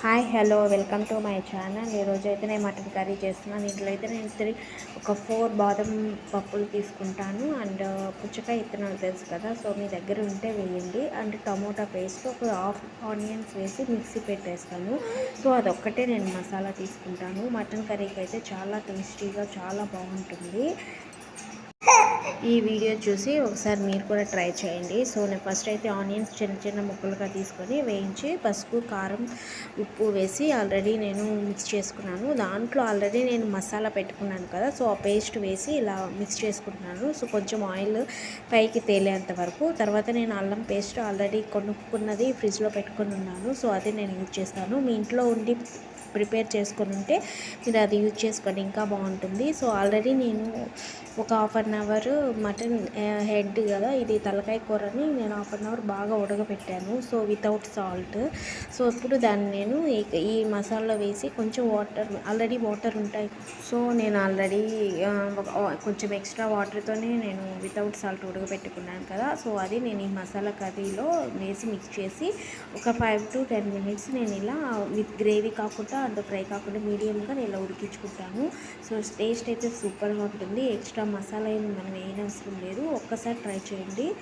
Hi hello welcome to my channel. ఈరోజు అయితే నేను మటన్ కర్రీ చేస్తున్నాను. ఇంట్లో అయితే నేను త్రీ ఒక ఫోర్ బాదం పప్పులు తీసుకుంటాను. అండ్ పుచ్చకాయ ఇత్తనాలు తెలుసు కదా సో మీ దగ్గర ఉంటే వేయండి. అండ్ టమోటా పేస్ట్ ఒక హాఫ్ ఆనియన్స్ వేసి మిక్సీ పెట్టేస్తాను. సో అదొక్కటే నేను మసాలా తీసుకుంటాను. మటన్ కర్రీకి అయితే చాలా టేస్టీగా చాలా బాగుంటుంది. ఈ వీడియో చూసి ఒకసారి మీరు కూడా ట్రై చేయండి. సో నేను ఫస్ట్ అయితే ఆనియన్స్ చిన్న చిన్న ముక్కలుగా తీసుకొని వేయించి పసుపు కారం ఉప్పు వేసి ఆల్రెడీ నేను మిక్స్ చేసుకున్నాను. దాంట్లో ఆల్రెడీ నేను మసాలా పెట్టుకున్నాను కదా సో ఆ పేస్ట్ వేసి ఇలా మిక్స్ చేసుకుంటున్నాను. సో కొంచెం ఆయిల్ పైకి తేలేంత వరకు. తర్వాత నేను అల్లం పేస్ట్ ఆల్రెడీ కొనుక్కున్నది ఫ్రిడ్జ్లో పెట్టుకుని ఉన్నాను. సో అది నేను యూజ్ చేస్తాను. మీ ఇంట్లో ఉండి ప్రిపేర్ చేసుకొని ఉంటే మీరు అది యూజ్ చేసుకోండి. ఇంకా బాగుంటుంది. సో ఆల్రెడీ నేను ఒక half an hour mutton head కదా ఇది తలకాయ కూరని నేను హాఫ్ అన్ అవర్ బాగా ఉడకబెట్టాను. సో వితౌట్ సాల్ట్ సో ఇప్పుడు దాన్ని నేను ఈ- ఈ మసాలా వేసి కొంచెం వాటర్ ఆల్రెడీ వాటర్ ఉంటాయి. సో నేను ఆల్రెడీ కొంచెం ఎక్స్ట్రా వాటర్తోనే నేను వితౌట్ సాల్ట్ ఉడకబెట్టుకున్నాను కదా. సో అది నేను ఈ మసాలా కర్రీలో వేసి మిక్స్ చేసి ఒక ఫైవ్ టు టెన్ మినిట్స్ నేను ఇలా విత్ గ్రేవీ కాకుండా అంత ఫ్రై కాకుండా మీడియంగా నేను ఇలా ఉడికించుకుంటాను. సో టేస్ట్ అయితే సూపర్గా ఉంటుంది. ఎక్స్ట్రా మసాలా ఏమి మనం వేయనవసరం లేదు. ఒక్కసారి ట్రై చేయండి.